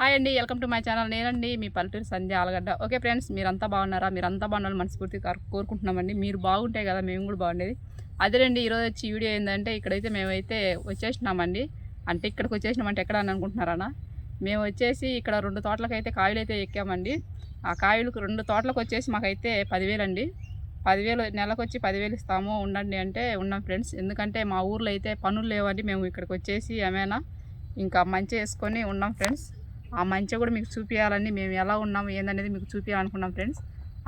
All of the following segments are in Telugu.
హాయ్ అండి వెల్కమ్ టు మై ఛానల్ నేనండి మీ పల్లెటూరు సంధ్య ఆలగడ్డ. ఓకే ఫ్రెండ్స్ మీరంతా బాగున్నారా? మీరంతా బాగున్నారు మనస్ఫూర్తిగా కోరుకుంటున్నామండి. మీరు బాగుంటే కదా మేము కూడా బాగుండేది. అదేనండి ఈరోజు వచ్చి వీడియో ఏంటంటే ఇక్కడైతే మేమైతే వచ్చేసినామండి. అంటే ఇక్కడికి వచ్చేసినామంటే ఎక్కడ అని అనుకుంటున్నారా మేము వచ్చేసి ఇక్కడ రెండు తోటలకైతే కాయలు అయితే ఎక్కామండి. ఆ కాయలకు రెండు తోటలకు వచ్చేసి మాకైతే పదివేలండి. పదివేలు నెలకు వచ్చి పదివేలు ఇస్తాము. ఉండండి అంటే ఉన్నాం ఫ్రెండ్స్ ఎందుకంటే మా ఊర్లో అయితే పనులు లేవండి. మేము ఇక్కడికి వచ్చేసి ఏమైనా ఇంకా మంచి వేసుకొని ఉన్నాం ఫ్రెండ్స్ ఆ మంచిగా కూడా మీకు చూపించాలని మేము ఎలా ఉన్నాము ఏందనేది మీకు చూపించాలనుకున్నాం ఫ్రెండ్స్.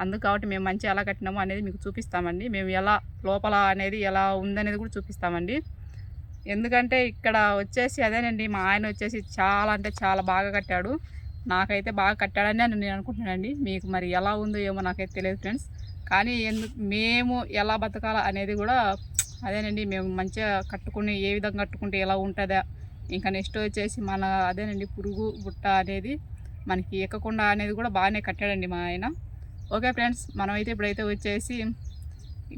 అందుకు కాబట్టి మేము మంచి ఎలా కట్టినాము అనేది మీకు చూపిస్తామండి. మేము ఎలా లోపల అనేది ఎలా ఉందనేది కూడా చూపిస్తామండి. ఎందుకంటే ఇక్కడ వచ్చేసి అదేనండి మా ఆయన వచ్చేసి చాలా అంటే చాలా బాగా కట్టాడు. నాకైతే బాగా కట్టాడని అని నేను అనుకుంటున్నానండి. మీకు మరి ఎలా ఉందో ఏమో నాకైతే తెలియదు ఫ్రెండ్స్. కానీ ఎందుకు మేము ఎలా బతకాలా అనేది కూడా అదేనండి మేము మంచిగా కట్టుకుని ఏ విధంగా కట్టుకుంటే ఎలా ఉంటుందా ఇంకా నెక్స్ట్ వచ్చేసి మన అదేనండి పురుగు బుట్ట అనేది మనకి ఎక్కకుండా అనేది కూడా బాగానే కట్టాడండి మా ఆయన. ఓకే ఫ్రెండ్స్ మనమైతే ఇప్పుడైతే వచ్చేసి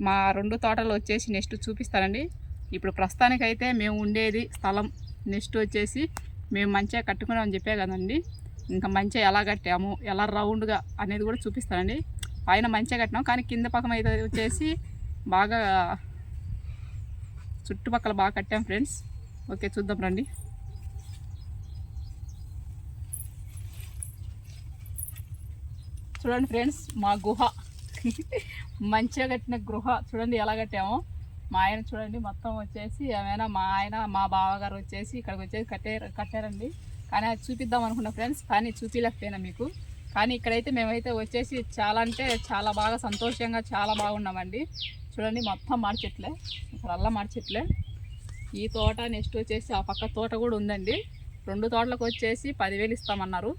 మా రెండు తోటలు వచ్చేసి నెక్స్ట్ చూపిస్తానండి. ఇప్పుడు ప్రస్తుతానికైతే మేము ఉండేది స్థలం నెక్స్ట్ వచ్చేసి మేము మంచిగా కట్టుకున్నామని చెప్పే కదండి. ఇంకా మంచిగా ఎలా కట్టాము ఎలా రౌండ్గా అనేది కూడా చూపిస్తానండి. పైన మంచిగా కట్టినాం కానీ కింద పక్కన అయితే వచ్చేసి బాగా చుట్టుపక్కల బాగా కట్టాం ఫ్రెండ్స్ ఓకే చూద్దాం రండి. చూడండి ఫ్రెండ్స్ మా గుహ. మంచిగా కట్టిన గృహ. చూడండి ఎలా కట్టామో. మా ఆయన చూడండి మొత్తం వచ్చేసి ఏమైనా మా ఆయన మా బావగారు వచ్చేసి ఇక్కడికి వచ్చేసి కట్టారు కట్టారండి. కానీ అది చూపిద్దాం అనుకున్నా ఫ్రెండ్స్ కానీ చూపించలేకపోయినా మీకు. కానీ ఇక్కడైతే మేమైతే వచ్చేసి చాలా అంటే చాలా బాగా సంతోషంగా చాలా బాగున్నామండి. చూడండి మొత్తం మాడి చెట్లే. ఇక్కడ అల్లా మాడి చెట్లే. ఈ తోట నెక్స్ట్ వచ్చేసి ఆ పక్క తోట కూడా ఉందండి. రెండు తోటలకు వచ్చేసి పదివేలు ఇస్తామన్నారు.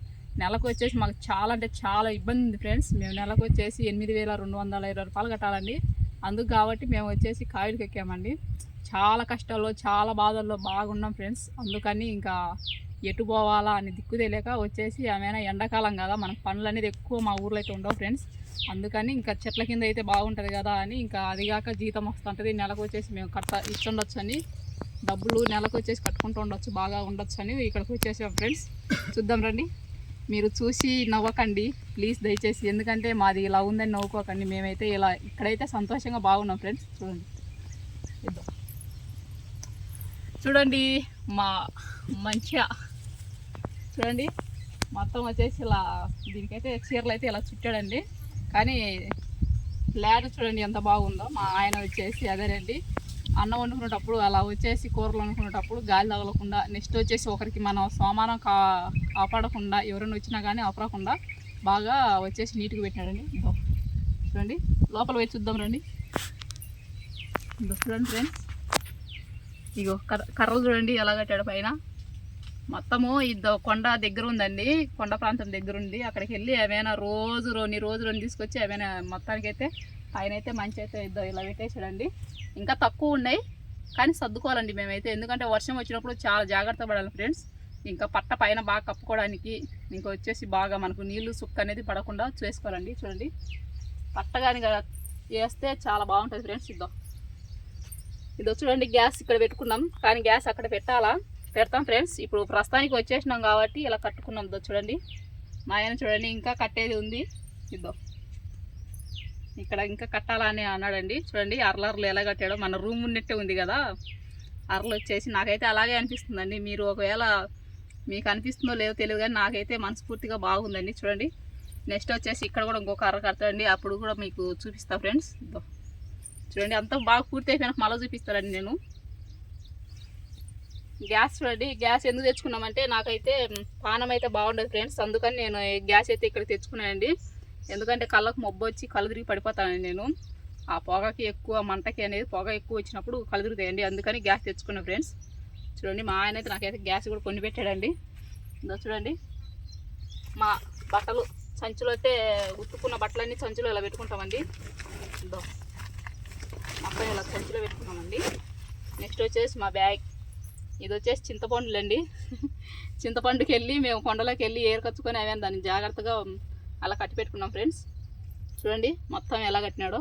నెలకు వచ్చేసి మాకు చాలా అంటే చాలా ఇబ్బంది ఉంది ఫ్రెండ్స్. మేము నెలకు వచ్చేసి ఎనిమిది వేల రెండు వందల ఇరవై రూపాయలు కట్టాలండి. అందుకు కాబట్టి మేము వచ్చేసి కాయలకి ఎక్కామండి. చాలా కష్టాల్లో చాలా బాధల్లో బాగున్నాం ఫ్రెండ్స్. అందుకని ఇంకా ఎటు పోవాలా అని దిక్కు తెలియక వచ్చేసి ఏమైనా ఎండాకాలం కదా మనకు పనులు అనేది ఎక్కువ మా ఊర్లో అయితే ఉండవు ఫ్రెండ్స్. అందుకని ఇంకా చెట్ల కింద అయితే బాగుంటుంది కదా అని ఇంకా అదిగాక జీతం వస్తుంటుంది. నెలకు వచ్చేసి మేము కట్ట ఇచ్చుండొచ్చు అని డబ్బులు నెలకు వచ్చేసి కట్టుకుంటూ ఉండొచ్చు బాగా ఉండొచ్చు అని ఇక్కడికి వచ్చేసాం ఫ్రెండ్స్. చూద్దాం రండి. మీరు చూసి నవ్వకండి ప్లీజ్ దయచేసి. ఎందుకంటే మాది ఇలా ఉందని నవ్వుకోకండి. మేమైతే ఇలా ఇక్కడైతే సంతోషంగా బాగున్నాం ఫ్రెండ్స్. చూడండి. చూడండి మా మంచిగా. చూడండి మొత్తం వచ్చేసి ఇలా దీనికైతే చీరలు అయితే ఇలా చుట్టాడండి. కానీ ల్యాడ్ చూడండి ఎంత బాగుందో. మా ఆయన వచ్చేసి అదేనండి అన్నం వండుకునేటప్పుడు అలా వచ్చేసి కూరలు వండుకునేటప్పుడు గాలి తగలకుండా నెక్స్ట్ వచ్చేసి ఒకరికి మనం సోమానం కా కాపాడకుండా ఎవరైనా వచ్చినా కానీ ఆపడకుండా బాగా వచ్చేసి నీట్గా పెట్టినాడండి. ఇదో. చూడండి. లోపల పోయి చూద్దాం రండి. ఇదో చూడండి ఫ్రెండ్స్. ఇగో కర్ర కర్రలు చూడండి ఎలా కట్టాడు పైన. మొత్తము ఇద్దో కొండ దగ్గర ఉందండి. కొండ ప్రాంతం దగ్గర ఉంది. అక్కడికి వెళ్ళి ఏమైనా రోజు రోని రోజు రోని తీసుకొచ్చి ఏమైనా మొత్తానికైతే పైన అయితే మంచి అయితే ఇద్దో ఇలా పెట్టేసాడండి ఇంకా తక్కువ ఉన్నాయి కానీ సర్దుకోవాలండి మేమైతే. ఎందుకంటే వర్షం వచ్చినప్పుడు చాలా జాగ్రత్త పడాలి ఫ్రెండ్స్. ఇంకా పట్ట పైన బాగా కప్పుకోవడానికి ఇంకా వచ్చేసి బాగా మనకు నీళ్ళు సుక్క అనేది పడకుండా చేసుకోవాలండి. చూడండి. పట్ట కానీ వేస్తే చాలా బాగుంటుంది ఫ్రెండ్స్ ఇద్దో ఇదో చూడండి గ్యాస్ ఇక్కడ పెట్టుకున్నాం కానీ గ్యాస్ అక్కడ పెట్టాలా? పెడతాం ఫ్రెండ్స్. ఇప్పుడు ప్రస్తుతానికి వచ్చేసినాం కాబట్టి ఇలా కట్టుకున్నాం ఇదో చూడండి. మా ఆయన చూడండి ఇంకా కట్టేది ఉంది. ఇద్దో ఇక్కడ ఇంకా కట్టాలని అన్నాడండి. చూడండి అర్లర్లు ఎలా కట్టాడో. మన రూమ్ ఉన్నట్టే ఉంది కదా. అర్లు వచ్చేసి నాకైతే అలాగే అనిపిస్తుందండి. మీరు ఒకవేళ మీకు అనిపిస్తుందో లేదో తెలియదు కానీ నాకైతే మనస్ఫూర్తిగా బాగుందండి. చూడండి నెక్స్ట్ వచ్చేసి ఇక్కడ కూడా ఇంకొక అర్ర కడతాడండి. అప్పుడు కూడా మీకు చూపిస్తా ఫ్రెండ్స్. చూడండి అంతా బాగా పూర్తి అయిపోయినాక మళ్ళీ చూపిస్తానండి నేను. గ్యాస్ చూడండి గ్యాస్ ఎందుకు తెచ్చుకున్నామంటే నాకైతే పానం అయితే బాగుండదు ఫ్రెండ్స్. అందుకని నేను గ్యాస్ అయితే ఇక్కడ తెచ్చుకున్నానండి. ఎందుకంటే కళ్ళకు మొబ్బు వచ్చి కళ్ళు తిరిగి పడిపోతానండి నేను. ఆ పొగకి ఎక్కువ మంటకి అనేది పొగ ఎక్కువ వచ్చినప్పుడు కళ్ళు అందుకని గ్యాస్ తెచ్చుకున్నాను ఫ్రెండ్స్. చూడండి మా ఆయన అయితే నాకైతే గ్యాస్ కూడా కొన్ని పెట్టాడండి. ఇందో చూడండి. మా బట్టలు సంచులు అయితే ఉత్తుకున్న బట్టలన్నీ సంచులు ఇలా పెట్టుకుంటామండి. ఇందో అబ్బాయి ఇలా సంచిలో పెట్టుకున్నామండి నెక్స్ట్ వచ్చేసి మా బ్యాగ్. ఇది వచ్చేసి చింతపండులండి. చింతపండుకి వెళ్ళి మేము కొండలోకి వెళ్ళి ఏరుకొచ్చుకొని అవే దాన్ని జాగ్రత్తగా అలా కట్టి పెట్టుకున్నాం ఫ్రెండ్స్. చూడండి మొత్తం ఎలా కట్టినాడో.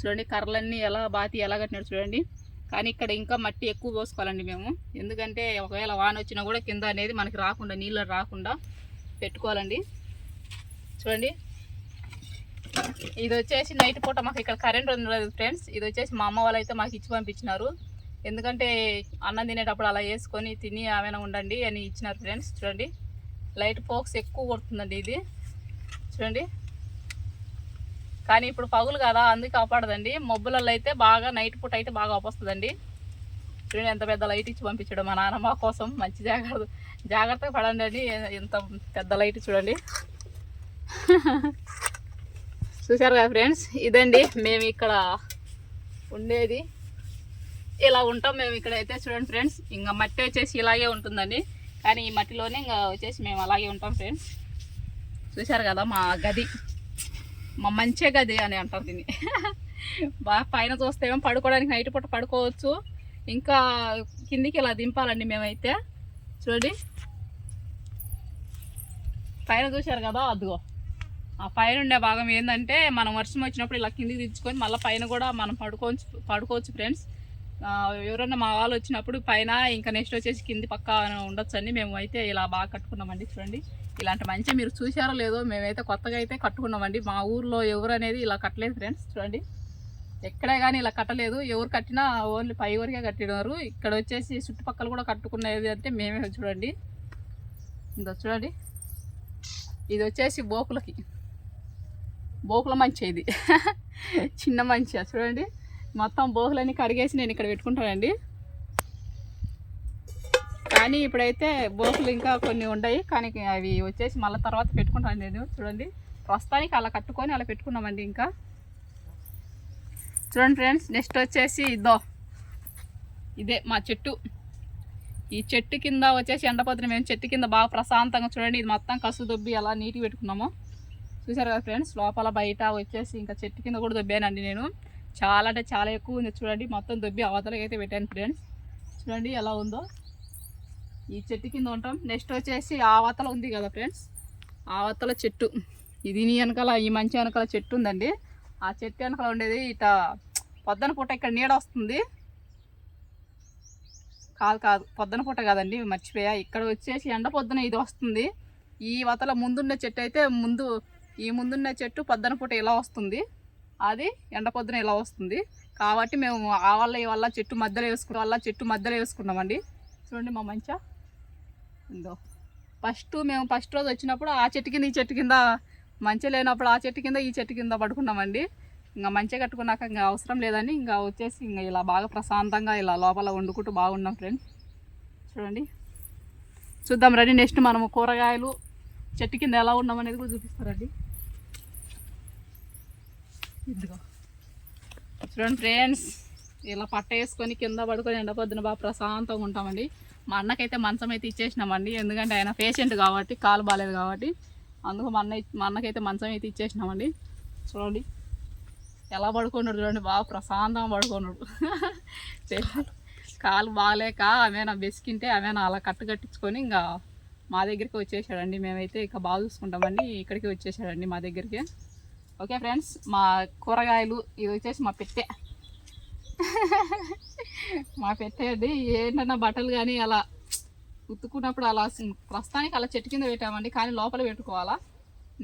చూడండి కర్రలన్నీ ఎలా బాతి ఎలా కట్టినాడు చూడండి. కానీ ఇక్కడ ఇంకా మట్టి ఎక్కువ పోసుకోవాలండి మేము. ఎందుకంటే ఒకవేళ వాన వచ్చినా కూడా కింద అనేది మనకి రాకుండా నీళ్ళు రాకుండా పెట్టుకోవాలండి. చూడండి. ఇది వచ్చేసి నైట్ పూట మాకు ఇక్కడ కరెంట్ ఉండలేదు ఫ్రెండ్స్. ఇది వచ్చేసి మా అమ్మ వాళ్ళు అయితే మాకు ఇచ్చి పంపించినారు. ఎందుకంటే అన్నం తినేటప్పుడు అలా వేసుకొని తిని ఏమైనా ఉండండి అని ఇచ్చినారు ఫ్రెండ్స్. చూడండి. లైట్ ఫోక్స్ ఎక్కువ కొడుతుందండి ఇది. చూడండి. కానీ ఇప్పుడు పగులు కదా అందుకే కాపాడదండి. మబ్బులలో అయితే బాగా నైట్ పూట అయితే బాగా వస్తుందండి చూడండి ఎంత పెద్ద లైట్ ఇచ్చి పంపించడం మా నాన్నమ్మ కోసం. మంచి జాగ్రత్త జాగ్రత్తగా పడండి అండి. ఎంత పెద్ద లైట్ చూడండి. చూసారు కదా ఫ్రెండ్స్? ఇదండి మేము ఇక్కడ ఉండేది. ఇలా ఉంటాం మేము ఇక్కడ అయితే చూడండి ఫ్రెండ్స్ ఇంకా మట్టి వచ్చేసి ఇలాగే ఉంటుందండి. కానీ ఈ మట్టిలోనే ఇంకా వచ్చేసి మేము అలాగే ఉంటాం ఫ్రెండ్స్ చూశారు కదా మా గది. మా మంచి గది అని అంటారు దీన్ని. బాగా పైన చూస్తే ఏమో పడుకోవడానికి నైట్ పూట పడుకోవచ్చు. ఇంకా కిందికి ఇలా దింపాలండి మేమైతే. చూడండి. పైన చూశారు కదా అదిగో. ఆ పైన ఉండే భాగం ఏంటంటే మనం వర్షం వచ్చినప్పుడు ఇలా కిందికి దించుకొని మళ్ళీ పైన కూడా మనం పడుకోవచ్చు పడుకోవచ్చు ఫ్రెండ్స్ ఎవరన్నా మా వాళ్ళు వచ్చినప్పుడు పైన ఇంకా నెక్స్ట్ వచ్చేసి కింది పక్క ఉండొచ్చు మేము అయితే ఇలా బాగా కట్టుకున్నామండి చూడండి. ఇలాంటి మంచి మీరు చూసారో లేదో మేమైతే కొత్తగా అయితే కట్టుకున్నామండి. మా ఊర్లో ఎవరు అనేది ఇలా కట్టలేదు ఫ్రెండ్స్ చూడండి. ఎక్కడే కానీ ఇలా కట్టలేదు. ఎవరు కట్టినా ఓన్లీ పై వరకే కట్టినారు. ఇక్కడ వచ్చేసి చుట్టుపక్కల కూడా కట్టుకునేది అంటే మేమే చూడండి. ఇందో చూడండి. ఇది వచ్చేసి బోకులకి. బోకుల మంచి ఇది. చిన్న మంచిగా చూడండి. మొత్తం బోహులన్నీ కడిగేసి నేను ఇక్కడ పెట్టుకుంటానండి. కానీ ఇప్పుడైతే బోకులు ఇంకా కొన్ని ఉన్నాయి కానీ అవి వచ్చేసి మళ్ళీ తర్వాత పెట్టుకుంటాను నేను. చూడండి. ప్రస్తుతానికి అలా కట్టుకొని అలా పెట్టుకున్నామండి ఇంకా. చూడండి ఫ్రెండ్స్ నెక్స్ట్ వచ్చేసి ఇదో. ఇదే మా చెట్టు. ఈ చెట్టు కింద వచ్చేసి ఎండపోతున్న మేము చెట్టు కింద బాగా ప్రశాంతంగా చూడండి. ఇది మొత్తం కసు దొబ్బి అలా నీట్గా పెట్టుకున్నాము. చూసారు కదా ఫ్రెండ్స్ లోపల బయట వచ్చేసి ఇంకా చెట్టు కింద కూడా దొబ్బానండి నేను. చాలా అంటే చాలా ఎక్కువ ఉంది. చూడండి మొత్తం దొబ్బి అవతలకి అయితే పెట్టాను ఫ్రెండ్స్ చూడండి ఎలా ఉందో. ఈ చెట్టు కింద ఉంటాం. నెక్స్ట్ వచ్చేసి ఆవతల ఉంది కదా ఫ్రెండ్స్ ఆవతల చెట్టు. ఇది నీ వెనకాల ఈ మంచి వెనకాల చెట్టు ఉందండి. ఆ చెట్టు వెనకాల ఉండేది ఇట పొద్దున పూట ఇక్కడ నీడ వస్తుంది. కాదు కాదు. పొద్దున పూట కాదండి మర్చిపోయా. ఇక్కడ వచ్చేసి ఎండ పొద్దున ఇది వస్తుంది. ఈ వతల ముందున్న చెట్టు అయితే ముందు ఈ ముందున్న చెట్టు పొద్దున పూట ఇలా వస్తుంది. అది ఎండ పొద్దున ఇలా వస్తుంది. కాబట్టి మేము ఆ వల్ల ఈ వల్ల చెట్టు మధ్యలో వేసుకున్న వల్ల చెట్టు మధ్యలో వేసుకున్నామండి. చూడండి మా మంచా. ఉందో ఫస్ట్ మేము ఫస్ట్ రోజు వచ్చినప్పుడు ఆ చెట్టు కింద ఈ చెట్టు కింద మంచి లేనప్పుడు ఆ చెట్టు కింద ఈ చెట్టు కింద పడుకున్నామండి. ఇంకా మంచిగా కట్టుకున్నాక ఇంకా అవసరం లేదని ఇంకా వచ్చేసి ఇంకా ఇలా బాగా ప్రశాంతంగా ఇలా లోపల వండుకుంటూ బాగున్నాం ఫ్రెండ్స్. చూడండి. చూద్దాం రండి. నెక్స్ట్ మనము కూరగాయలు చెట్టు కింద ఎలా ఉన్నాం అనేది కూడా చూపిస్తారండి. ఇదిగో. చూడండి ఫ్రెండ్స్ ఇలా పట్ట వేసుకొని కింద పడుకొని ఎండపొద్దున బాగా ప్రశాంతంగా ఉంటామండి. మా అన్నకైతే మంచం అయితే ఇచ్చేసినామండి ఎందుకంటే ఆయన పేషెంట్ కాబట్టి కాలు బాగాలేదు కాబట్టి. అందుకు మా అన్న మా అన్నకైతే మంచం అయితే ఇచ్చేసినామండి. చూడండి ఎలా పడుకున్నాడు చూడండి బాగా ప్రశాంతంగా పడుకున్నాడు. కాలు బాగాలేక ఆమెనా బెసికింటే ఆమె అలా కట్టు కట్టించుకొని ఇంకా మా దగ్గరికి వచ్చేసాడండి. మేమైతే ఇక బాగా చూసుకుంటామండి ఇక్కడికి వచ్చేసాడండి మా దగ్గరికి. ఓకే ఫ్రెండ్స్ మా కూరగాయలు ఇది వచ్చేసి మా పెట్టె. మా పెట్టె అండి ఏంటన్నా బట్టలు కానీ అలా ఉత్తుకున్నప్పుడు అలా ప్రస్తుతానికి అలా చెట్టు కింద పెట్టామండి కానీ లోపల పెట్టుకోవాలా.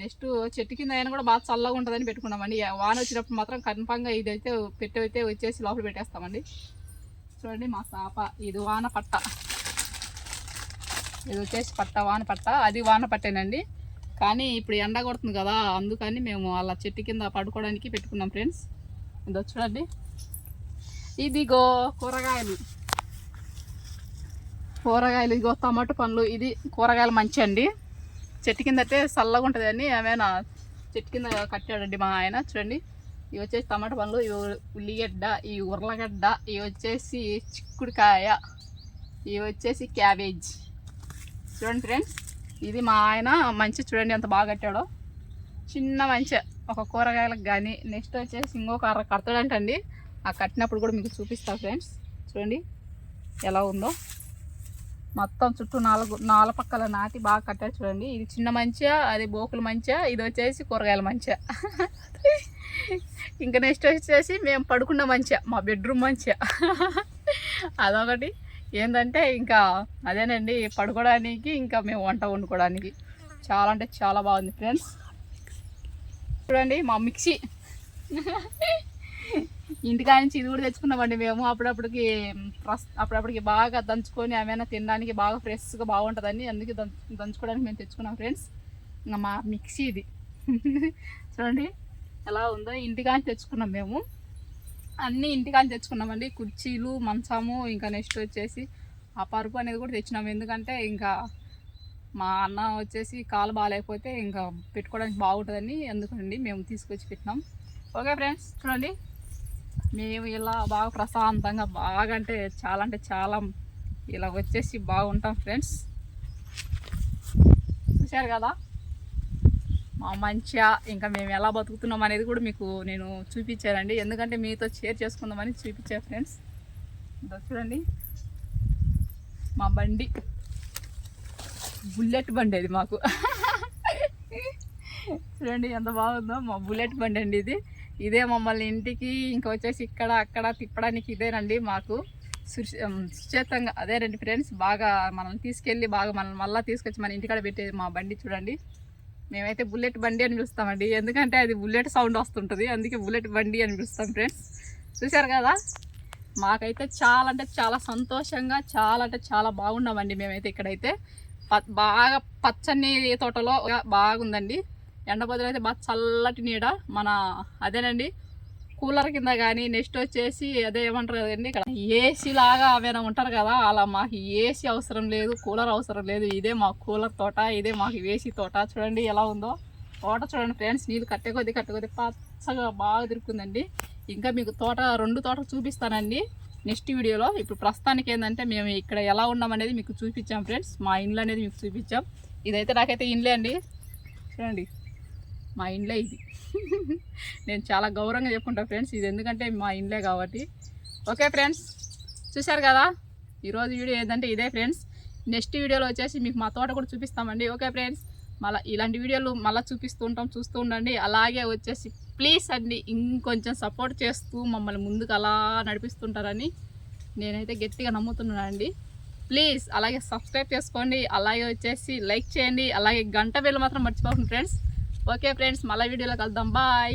నెక్స్ట్ చెట్టు కింద అయినా కూడా బాగా చల్లగా ఉంటుందని పెట్టుకున్నామండి. వాన వచ్చినప్పుడు మాత్రం కన్ఫామ్గా ఇదైతే పెట్టైతే వచ్చేసి లోపల పెట్టేస్తామండి. చూడండి మా సాప ఇది వాన పట్ట. ఇది వచ్చేసి పట్ట వాన పట్ట. అది వాన పట్టేనండి. కానీ ఇప్పుడు ఎండ కొడుతుంది కదా అందుకని మేము అలా చెట్టు కింద పడుకోవడానికి పెట్టుకున్నాం ఫ్రెండ్స్. ఇది చూడండి. ఇదిగో కూరగాయలు. కూరగాయలు ఇదిగో టమాటో పండ్లు. ఇది కూరగాయలు మంచి అండి. చెట్టు కింద అయితే చల్లగా ఉంటుంది అని ఏమైనా చెట్టు కింద కట్టాడండి మా ఆయన. చూడండి. ఇవి వచ్చేసి టమాటా పండ్లు ఇవి ఉల్లిగడ్డ ఇవి ఉర్లగడ్డ ఇవి వచ్చేసి చిక్కుడుకాయ ఇవి వచ్చేసి క్యాబేజ్. చూడండి ఫ్రెండ్స్. ఇది మా ఆయన మంచి చూడండి ఎంత బాగా కట్టాడో. చిన్న మంచి. ఒక కూరగాయలకు కానీ నెక్స్ట్ వచ్చేసి ఇంకొక అర కడతాడంటండి. ఆ కట్టినప్పుడు కూడా మీకు చూపిస్తా ఫ్రెండ్స్. చూడండి ఎలా ఉందో. మొత్తం చుట్టూ నాలుగు నాలుగు పక్కల నాటి బాగా కట్టాడు చూడండి. ఇది చిన్న మంచిగా అది బోకులు మంచిగా ఇది వచ్చేసి కూరగాయల మంచిగా ఇంకా నెక్స్ట్ వచ్చేసి మేము పడుకున్న మంచిగా మా బెడ్రూమ్ మంచిగా అదొకటి. ఏంటంటే ఇంకా అదేనండి పడుకోవడానికి ఇంకా మేము వంట వండుకోవడానికి చాలా అంటే చాలా బాగుంది ఫ్రెండ్స్. చూడండి మా మిక్సీ. ఇంటికా నుంచి ఇది కూడా తెచ్చుకున్నామండి మేము. అప్పుడప్పటికి ప్రస్- అప్పుడప్పటికి బాగా దంచుకొని ఏమైనా తినడానికి బాగా ఫ్రెష్గా బాగుంటుందని అందుకే దంచు దంచుకోవడానికి మేము తెచ్చుకున్నాం ఫ్రెండ్స్. ఇంకా మా మిక్సీ ఇది. చూడండి ఎలా ఉందో ఇంటికాని తెచ్చుకున్నాం మేము. అన్నీ ఇంటికాని తెచ్చుకున్నామండి. కుర్చీలు మంచము ఇంకా నెక్స్ట్ వచ్చేసి ఆ పరుపు అనేది కూడా తెచ్చినాము ఎందుకంటే ఇంకా మా అన్న వచ్చేసి కాలు బాగాలేకపోతే ఇంకా పెట్టుకోవడానికి బాగుంటుందని ఎందుకండి మేము తీసుకొచ్చి పెట్టినాం. ఓకే ఫ్రెండ్స్ చూడండి. మేము ఇలా బాగా ప్రశాంతంగా బాగా అంటే చాలా అంటే చాలా ఇలా వచ్చేసి బాగుంటాం ఫ్రెండ్స్. చూశారు కదా? మంచిగా ఇంకా మేము ఎలా బతుకుతున్నాం అనేది కూడా మీకు నేను చూపించానండి. ఎందుకంటే మీతో షేర్ చేసుకుందామని చూపించా ఫ్రెండ్స్ చూడండి. మా బండి. బుల్లెట్ బండి అది మాకు. చూడండి ఎంత బాగుందో. మా బుల్లెట్ బండి అండి ఇది. ఇదే మమ్మల్ని ఇంటికి ఇంకా వచ్చేసి ఇక్కడ అక్కడ తిప్పడానికి ఇదేనండి మాకు. సురక్ష- ఉమ్, సుచేతంగా. అదేనండి ఫ్రెండ్స్ బాగా మనల్ని తీసుకెళ్ళి బాగా మనల్ని మళ్ళీ తీసుకొచ్చి మన ఇంటికాడ పెట్టేది మా బండి చూడండి. మేమైతే బుల్లెట్ బండి అని పిలుస్తామండి. ఎందుకంటే అది బుల్లెట్ సౌండ్ వస్తుంటుంది. అందుకే బుల్లెట్ బండి అని పిలుస్తాం ఫ్రెండ్స్. చూశారు కదా? మాకైతే చాలా అంటే చాలా సంతోషంగా చాలా అంటే చాలా బాగున్నామండి మేమైతే ఇక్కడైతే. ప- బాగా పచ్చని తోటలో బాగుందండి. ఎండ అయితే బాగా చల్లటి నీడ. మన అదేనండి కూలర్ కింద కానీ నెక్స్ట్ వచ్చేసి అదే ఏమంటారు కదండి ఇక్కడ ఏసీ లాగా ఏమైనా ఉంటారు కదా అలా మాకు ఏసీ అవసరం లేదు కూలర్ అవసరం లేదు ఇదే మా కూలర్ తోట ఇదే మాకు ఏసీ తోట. చూడండి ఎలా ఉందో. తోట చూడండి ఫ్రెండ్స్ నీళ్ళు కట్టే కొద్ది కట్టే కొద్ది పచ్చగా బాగా తిరుక్కుందండి ఇంకా మీకు తోట రెండు తోటలు చూపిస్తానండి. నెక్స్ట్ వీడియోలో ఇప్పుడు ప్రస్తుతానికి ఏంటంటే మేము ఇక్కడ ఎలా ఉన్నామనేది మీకు చూపించాం ఫ్రెండ్స్. మా ఇండ్లు అనేది మీకు చూపించాం. ఇదైతే నాకైతే ఇండ్లే అండి. చూడండి. మా ఇండ్లే ఇది. నేను చాలా గౌరవంగా చెప్పుకుంటాను ఫ్రెండ్స్ ఇది ఎందుకంటే మా ఇండ్లే కాబట్టి. ఓకే ఫ్రెండ్స్ చూశారు కదా? ఈరోజు వీడియో ఏంటంటే ఇదే ఫ్రెండ్స్. నెక్స్ట్ వీడియోలో వచ్చేసి మీకు మా తోట కూడా చూపిస్తామండి. ఓకే ఫ్రెండ్స్ మళ్ళీ ఇలాంటి వీడియోలు మళ్ళీ చూపిస్తూ ఉంటాం చూస్తూ ఉండండి అలాగే వచ్చేసి ప్లీజ్ అండి ఇంకొంచెం సపోర్ట్ చేస్తూ మమ్మల్ని ముందుకు అలా నడిపిస్తుంటారని నేనైతే గట్టిగా నమ్ముతున్నానండి. ప్లీజ్ అలాగే సబ్స్క్రైబ్ చేసుకోండి. అలాగే వచ్చేసి లైక్ చేయండి. అలాగే గంట వేలు మాత్రం మర్చిపోకండి ఫ్రెండ్స్. ఓకే ఫ్రెండ్స్ మళ్ళీ వీడియోలో కలుద్దాం. బాయ్